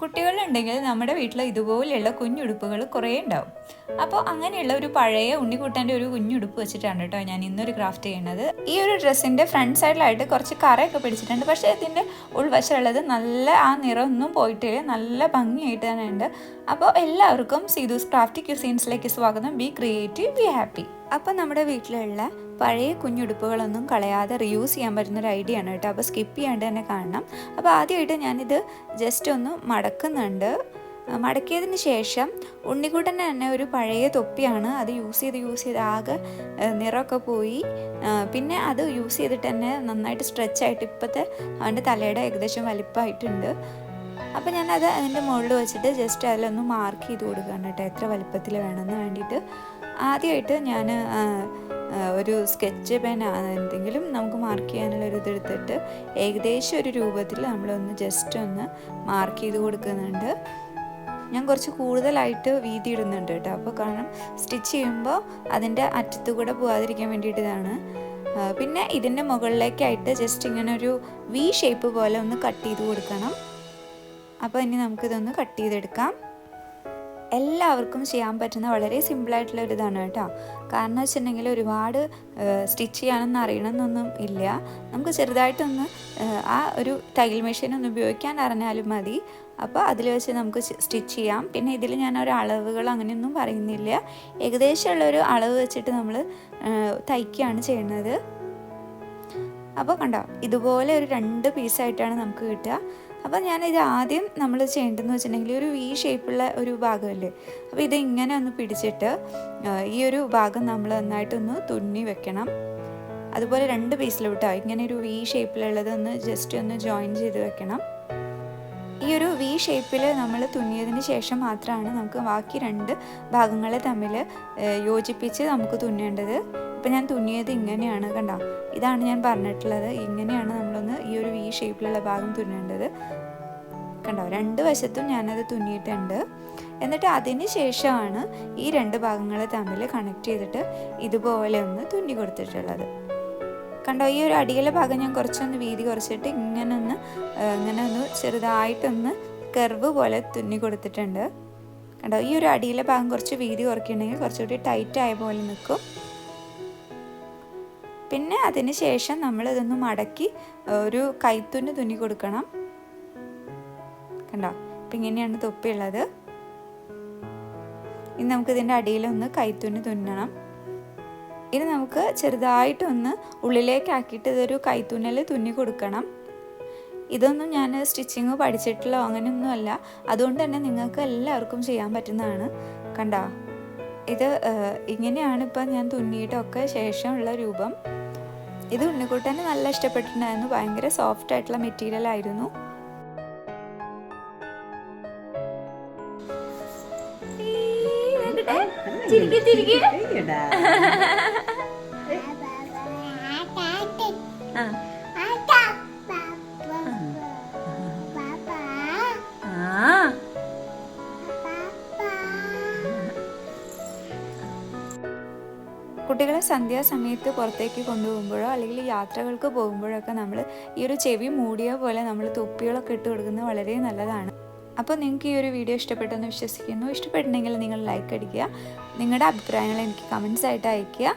കുട്ടികളുണ്ടെങ്കിൽ നമ്മുടെ വീട്ടിൽ ഇതുപോലെയുള്ള കുഞ്ഞുടുപ്പുകൾ കുറേ ഉണ്ടാവും. അപ്പോൾ അങ്ങനെയുള്ള ഒരു പഴയ ഉണ്ണിക്കുട്ടന്റെ ഒരു കുഞ്ഞുടുപ്പ് വെച്ചിട്ടാണ് കേട്ടോ ഞാൻ ഇന്നൊരു ക്രാഫ്റ്റ് ചെയ്യുന്നത്. ഈ ഒരു ഡ്രസ്സിന്റെ ഫ്രണ്ട് സൈഡിലായിട്ട് കുറച്ച് കറയൊക്കെ പിടിച്ചിട്ടുണ്ട്. പക്ഷേ ഇതിന്റെ ഉൾവശമുള്ളത് നല്ല ആ നിറമൊന്നും പോയിട്ടില്ല. നല്ല ഭംഗിയായിട്ട് തന്നെ ഉണ്ട് അപ്പോൾ എല്ലാവർക്കും സീതൂസ് ക്രാഫ്റ്റ് ക്യൂസീൻസിലേക്ക് സ്വാഗതം. ബി ക്രിയേറ്റീവ് ബി ഹാപ്പി അപ്പോൾ നമ്മുടെ വീട്ടിലുള്ള പഴയ കുഞ്ഞുടുപ്പുകളൊന്നും കളയാതെ റിയൂസ് ചെയ്യാൻ പറ്റുന്ന ഒരു ഐഡിയ ആണ് കേട്ടോ. അപ്പോൾ സ്കിപ്പ് ചെയ്യാണ്ട് തന്നെ കാണണം. അപ്പോൾ ആദ്യമായിട്ട് ഞാനിത് ജസ്റ്റ് ഒന്ന് മടക്കുന്നുണ്ട്. മടക്കിയതിന് ശേഷം ഉണ്ണിക്കുട്ടൻ തന്നെ ഒരു പഴയ തൊപ്പിയാണ് അത് യൂസ് ചെയ്ത് യൂസ് ചെയ്ത് ആകെ നിറമൊക്കെ പോയി. പിന്നെ അത് യൂസ് ചെയ്തിട്ട് തന്നെ നന്നായിട്ട് സ്ട്രെച്ച് ആയിട്ട് ഇപ്പോഴത്തെ അവന്റെ തലയുടെ ഏകദേശം വലിപ്പമായിട്ടുണ്ട്. അപ്പോൾ ഞാനത് അതിന്റെ മുകളിൽ വെച്ചിട്ട് ജസ്റ്റ് അതിലൊന്ന് മാർക്ക് ചെയ്ത് കൊടുക്കുകയാണ് കേട്ടോ. എത്ര വലിപ്പത്തിൽ വേണമെന്ന് വേണ്ടിയിട്ട്. ആദ്യമായിട്ട് ഞാൻ ഒരു സ്കെച്ച് പെൻ എന്തെങ്കിലും നമുക്ക് മാർക്ക് ചെയ്യാനുള്ള ഒരു ഇതെടുത്തിട്ട് ഏകദേശം ഒരു രൂപത്തിൽ നമ്മളൊന്ന് ജസ്റ്റ് ഒന്ന് മാർക്ക് ചെയ്ത് കൊടുക്കുന്നുണ്ട്. ഞാൻ കുറച്ച് കൂടുതലായിട്ട് വീതി ഇടുന്നുണ്ട് കേട്ടോ. അപ്പോൾ കാരണം സ്റ്റിച്ച് ചെയ്യുമ്പോൾ അതിന്റെ അറ്റത്തു കൂടെ പോകാതിരിക്കാൻ വേണ്ടിയിട്ട് ഇതാണ് പിന്നെ ഇതിന്റെ മുകളിലേക്കായിട്ട് ജസ്റ്റ് ഇങ്ങനെ ഒരു വി ഷേപ്പ് പോലെ ഒന്ന് കട്ട് ചെയ്ത് കൊടുക്കണം. അപ്പോൾ ഇനി നമുക്കിതൊന്ന് കട്ട് ചെയ്തെടുക്കാം. എല്ലാവർക്കും ചെയ്യാൻ പറ്റുന്ന വളരെ സിമ്പിളായിട്ടുള്ള ഒരു ഇതാണ് കേട്ടോ. കാരണം വെച്ചിട്ടുണ്ടെങ്കിൽ ഒരുപാട് സ്റ്റിച്ച് ചെയ്യാനൊന്നും അറിയണമെന്നൊന്നും ഇല്ല. നമുക്ക് ചെറുതായിട്ടൊന്ന് ആ ഒരു തയ്യൽ മെഷീൻ ഒന്ന് ഉപയോഗിക്കാൻ അറിഞ്ഞാലും മതി. അപ്പോൾ അതിൽ വെച്ച് നമുക്ക് സ്റ്റിച്ച് ചെയ്യാം. പിന്നെ ഇതിൽ ഞാൻ ഒരു അളവുകൾ അങ്ങനെയൊന്നും പറയുന്നില്ല. ഏകദേശമുള്ളൊരു അളവ് വെച്ചിട്ട് നമ്മൾ തയ്ക്കുകയാണ് ചെയ്യുന്നത്. അപ്പോൾ കണ്ടോ ഇതുപോലെ ഒരു രണ്ട് പീസായിട്ടാണ് നമുക്ക് കിട്ടുക. അപ്പോൾ ഞാനിത് ആദ്യം നമ്മൾ ചെയ്യേണ്ടതെന്ന് വെച്ചിട്ടുണ്ടെങ്കിൽ ഒരു വി ഷേപ്പുള്ള ഒരു ഭാഗമല്ലേ? അപ്പോൾ ഇത് ഇങ്ങനെ ഒന്ന് പിടിച്ചിട്ട് ഈ ഒരു ഭാഗം നമ്മൾ നന്നായിട്ടൊന്ന് തുന്നി വെക്കണം. അതുപോലെ രണ്ട് പീസിലോട്ടോ ഇങ്ങനെ ഒരു വി ഷേപ്പിലുള്ളത് ഒന്ന് ജസ്റ്റ് ഒന്ന് ജോയിൻ ചെയ്ത് വെക്കണം. ഈ ഒരു വി ഷേപ്പിൽ നമ്മൾ തുന്നിയതിന് ശേഷം മാത്രമാണ് നമുക്ക് ബാക്കി രണ്ട് ഭാഗങ്ങളെ തമ്മിൽ യോജിപ്പിച്ച് നമുക്ക് തുന്നേണ്ടത്. ഇപ്പം ഞാൻ തുന്നിയത് ഇങ്ങനെയാണ് കണ്ടോ? ഇതാണ് ഞാൻ പറഞ്ഞിട്ടുള്ളത്. ഇങ്ങനെയാണ് നമ്മളൊന്ന് ഈ ഒരു വി ഷേപ്പിലുള്ള ഭാഗം തുന്നേണ്ടത്. കണ്ടോ രണ്ട് വശത്തും ഞാനത് തുന്നിയിട്ടുണ്ട്. എന്നിട്ട് അതിന് ശേഷമാണ് ഈ രണ്ട് ഭാഗങ്ങൾ തമ്മിൽ കണക്ട് ചെയ്തിട്ട് ഇതുപോലെ ഒന്ന് തുന്നി കൊടുത്തിട്ടുള്ളത്. കണ്ടോ ഈ ഒരു അടിയിലെ ഭാഗം ഞാൻ കുറച്ചൊന്ന് വീതി കുറച്ചിട്ട് ഇങ്ങനെ ഒന്ന് ഇങ്ങനെ ഒന്ന് ചെറുതായിട്ടൊന്ന് കർവ് പോലെ തുന്നി കൊടുത്തിട്ടുണ്ട്. കണ്ടോ ഈ ഒരു അടിയിലെ ഭാഗം കുറച്ച് വീതി കുറയ്ക്കുന്നുണ്ടെങ്കിൽ കുറച്ചുകൂടി ടൈറ്റ് ആയ പോലെ നിൽക്കും. പിന്നെ അതിന് ശേഷം നമ്മൾ ഇതൊന്ന് മടക്കി ഒരു കൈത്തുന്ന് തുന്നി കൊടുക്കണം. കണ്ടോ? അപ്പം ഇങ്ങനെയാണ് തൊപ്പിയുള്ളത്. ഇനി നമുക്ക് ഇതിന്റെ അടിയിലൊന്ന് കൈത്തുന്നി തുന്നണം. ഇനി നമുക്ക് ചെറുതായിട്ടൊന്ന് ഉള്ളിലേക്കാക്കിയിട്ട് ഇതൊരു കൈത്തുന്നൽ തുന്നി കൊടുക്കണം. ഇതൊന്നും ഞാൻ സ്റ്റിച്ചിങ് പഠിച്ചിട്ടില്ല അങ്ങനെയൊന്നുമല്ല അതുകൊണ്ട് തന്നെ നിങ്ങൾക്ക് എല്ലാവർക്കും ചെയ്യാൻ പറ്റുന്നതാണ്. കണ്ടോ? ഇത് ഇങ്ങനെയാണ് ഇപ്പം ഞാൻ തുന്നിയിട്ടൊക്കെ ശേഷമുള്ള രൂപം. ഇത് ഉണ്ണിക്കുട്ടന് നല്ല ഇഷ്ടപ്പെട്ടിട്ടുണ്ടായിരുന്നു. ഭയങ്കര സോഫ്റ്റ് ആയിട്ടുള്ള മെറ്റീരിയൽ ആയിരുന്നു കുട്ടികളെ സന്ധ്യാസമയത്ത് പുറത്തേക്ക് കൊണ്ടുപോകുമ്പോഴോ അല്ലെങ്കിൽ യാത്രകൾക്ക് പോകുമ്പോഴോ ഒക്കെ നമ്മൾ ഈ ഒരു ചെവി മൂടിയ പോലെ നമ്മൾ തൊപ്പികളൊക്കെ ഇട്ട് കൊടുക്കുന്നത് വളരെ നല്ലതാണ്. അപ്പോൾ നിങ്ങൾക്ക് ഈ ഒരു വീഡിയോ ഇഷ്ടപ്പെട്ടെന്ന് വിശ്വസിക്കുന്നു. ഇഷ്ടപ്പെട്ടിട്ടുണ്ടെങ്കിൽ നിങ്ങൾ ലൈക്ക് അടിക്കുക. നിങ്ങളുടെ അഭിപ്രായങ്ങൾ എനിക്ക് കമൻസ് ആയിട്ട് അയയ്ക്കുക.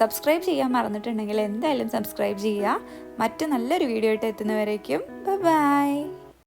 സബ്സ്ക്രൈബ് ചെയ്യാൻ മറന്നിട്ടുണ്ടെങ്കിൽ എന്തായാലും സബ്സ്ക്രൈബ് ചെയ്യുക. മറ്റു നല്ലൊരു വീഡിയോ ആയിട്ട് എത്തുന്നവരേക്കും. ബൈ